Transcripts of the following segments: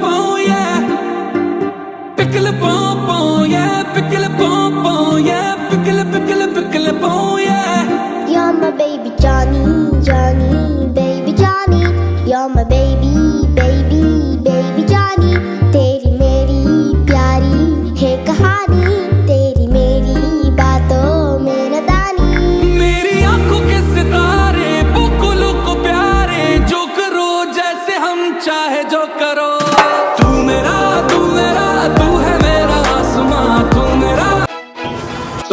pom, yeah. Pickle pom pom, yeah. Pickle pom pom, yeah. Pickle, pickle, pom, yeah. You're my baby Johnny,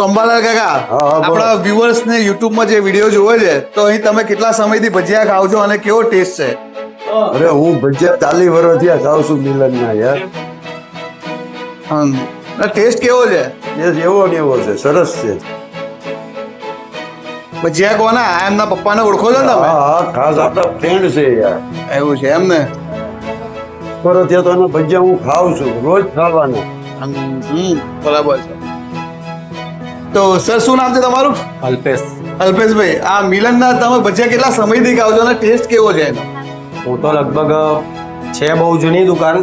તો અંબાલાલ કાકા આપણા viewers ને યુટ્યુબમાં જે video જોવે છે તો અહીં તમે કેટલા સમયથી ભજીયા ખાવ છો અને કેવો ટેસ્ટ છે? અરે હું ભજીયા ચાલી વર્ષ થયા ખાઉં છું મિલન ના યાર ટેસ્ટ કેવો છે? એ એવો ને એવો છે સરસ છે. ભજીયા કોના? આ એમના પપ્પાને ઓળખો છો ને તમે? હા ખાસ આપણા ફ્રેન્ડ છે યાર. એવું છે એમ ને વર્ષ તો એના ભજીયા હું ખાઉં છું રોજ ખાવાના. બરાબર છે. તો સર શું નામ છે તમારું? અલ્પેશ. અલ્પેશભાઈ આ મિલનના તમે ભજીયા કેટલા સમયથી ખાવ છો અને ટેસ્ટ કેવો છે એનો? હું તો લગભગ છે બહુ જૂની દુકાન.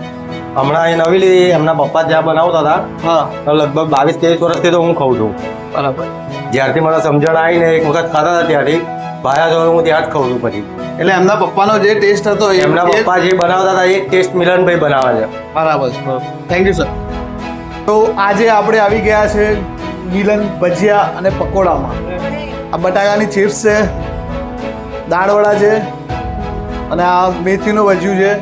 હમણાં એ નવી લીધી એમના પપ્પા જ્યાં બનાવતા હતા. હા. તો લગભગ બાવીસ ત્રેવીસ વર્ષથી તો હું ખાઉં છું. બરાબર. જ્યારથી મને સમજણ આવીને એક વખત ખાતા હતા ત્યારથી ભાયા જોડે હું ત્યાં જ ખાઉં છું પછી. એટલે એમના પપ્પાનો જે ટેસ્ટ હતો એમના પપ્પા જે બનાવતા હતા એ ટેસ્ટ મિલનભાઈ બનાવે છે. બરાબર થેન્ક યુ સર તો આજે આપણે આવી ગયા છે મિલન ભજીયા અને પકોડામાં. આ બટાકાની ચિપ્સ છે દાળવડા છે, અને આ મેથીનું ભજ્યું છે.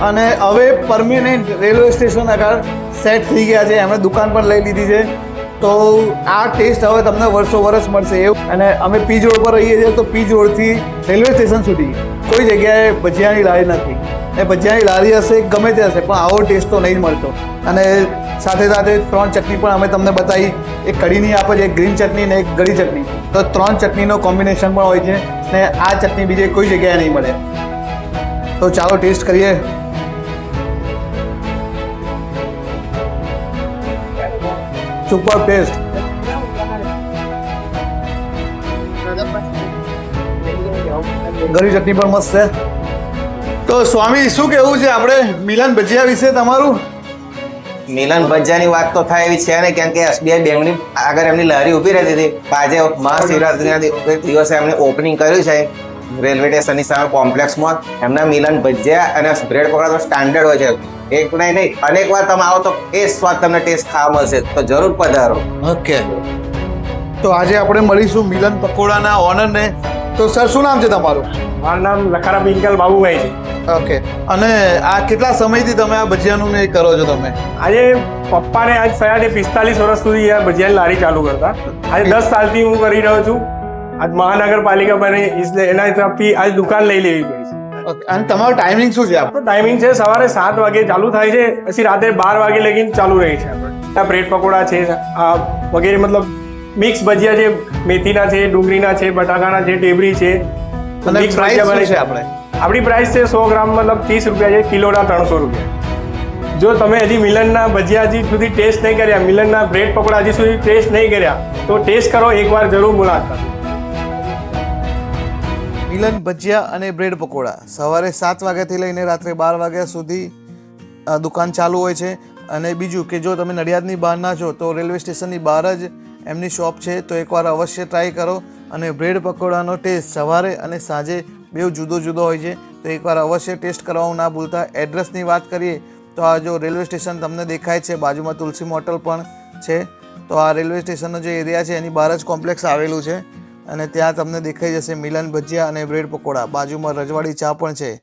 અને હવે પરમિનેન્ટ રેલવે સ્ટેશન આગળ સેટ થઈ ગયા છે. એમણે દુકાન પણ લઈ લીધી છે. તો આ ટેસ્ટ હવે તમને વર્ષો વર્ષ મળશે એવું. અને અમે પીજ રોડ પર રહીએ છીએ, તો પીજ રોડથી રેલવે સ્ટેશન સુધી કોઈ જગ્યાએ ભજીયાની લારી નથી. એ ભજીયાની લારી હશે, ગમે તે હશે, પણ આવો ટેસ્ટ તો નહીં જ મળતો. અને સાથે સાથે ત્રણ ચટણી પણ અમે તમને બતાવી. એક કઢીની આપે છે એક ગ્રીન ચટણી ને એક ગળી ચટણી. તો ત્રણ ચટણીનો કોમ્બિનેશન પણ હોય છે ને આ ચટણી બીજે કોઈ જગ્યાએ નહીં મળે. તો ચાલો ટેસ્ટ કરીએ. સુપર ટેસ્ટ ગળી ચટણી પણ મસ્ત છે. તો સ્વામી શું કેવું છે આપણે મિલન ભજીયા વિશે તમારું? મિલન ભજીયાની વાત તો થાય એવી છે ને કેમ કે એસબીઆઈ બેંકની આગળ એમની લહેરી ઊભી રહેતી હતી. આજે મહાશિવરાત્રિના દિવસે એમણે ઓપનિંગ કર્યું છે રેલવે સ્ટેશનની સામે કોમ્પ્લેક્સમાં. એમના મિલન ભજીયા અને બ્રેડ પકોડા તો સ્ટાન્ડર્ડ હોય છે. એક નહીં નહીં અનેક વાર તમે આવો તો એ સ્વાદ તમને ટેસ્ટ ખાવા મળશે. તો જરૂર પધારો. ઓકે. તો આજે આપણે મળીશું મિલન પકોડાના ઓનરને. તો સર શું નામ છે તમારું? મારું નામ લખારા પિંકલ બાબુભાઈ છે. ઓકે અને આ કેટલા સમયથી તમે આ ભજીયાનું ને કરો છો તમે? આજે પપ્પાને આજ થયા છે પિસ્તાલીસ વર્ષ સુધી આ ભજીયાની લારી ચાલુ કરતા. આજે દસ સાલથી હું કરી રહ્યો છું. આજ મહાનગરપાલિકા બની એના તરફથી આજ દુકાન લઈ લેવી પડી છે. અને તમારો ટાઈમિંગ શું છે આપણો ટાઈમિંગ છે સવારે સાત વાગે ચાલુ થાય છે પછી રાત્રે બાર વાગે લગીને ચાલુ રહી છે આપણે બ્રેડ પકોડા છે આ વગેરે મતલબ મિક્સ ભજીયા છે મેથીના છે ડુંગળીના છે બટાકાના છે ટેબરી છે. મિક્સ ભજીયા બને છે આપણે? આપણી પ્રાઇસ છે સો ગ્રામ મતલબ ત્રીસ રૂપિયા છે, કિલોના ત્રણસો રૂપિયા. જો તમે હજી મિલનના ભજીયા હજી સુધી ટેસ્ટ નહીં કર્યા, મિલનના બ્રેડ પકોડા હજી સુધી ટેસ્ટ નહીં કર્યા, તો ટેસ્ટ કરો, એકવાર જરૂર મુલાકાત. મિલન ભજીયા અને બ્રેડ પકોડા. સવારે સાત વાગ્યાથી લઈને રાત્રે બાર વાગ્યા સુધી દુકાન ચાલુ હોય છે. અને બીજું કે જો તમે નડિયાદની બહારના છો, તો રેલવે સ્ટેશનની બહાર જ એમની શોપ છે, તો એકવાર અવશ્ય ટ્રાય કરો. અને બ્રેડ પકોડાનો ટેસ્ટ સવારે અને સાંજે બે જુદો જુદો હોય છે. તો એકવાર અવશ્ય ટેસ્ટ કરવાનું ના ભૂલતા. એડ્રેસની વાત કરીએ, તો આ જો રેલવે સ્ટેશન તમને દેખાય છે, બાજુમાં તુલસી મોટલ પણ છે. તો આ રેલવે સ્ટેશનનો જે એરિયા છે, એની બહાર જ કોમ્પ્લેક્સ આવેલું છે. અને ત્યાં તમને દેખાઈ જશે મિલન ભજીયા અને બ્રેડ પકોડા. બાજુમાં રજવાડી ચા પણ છે.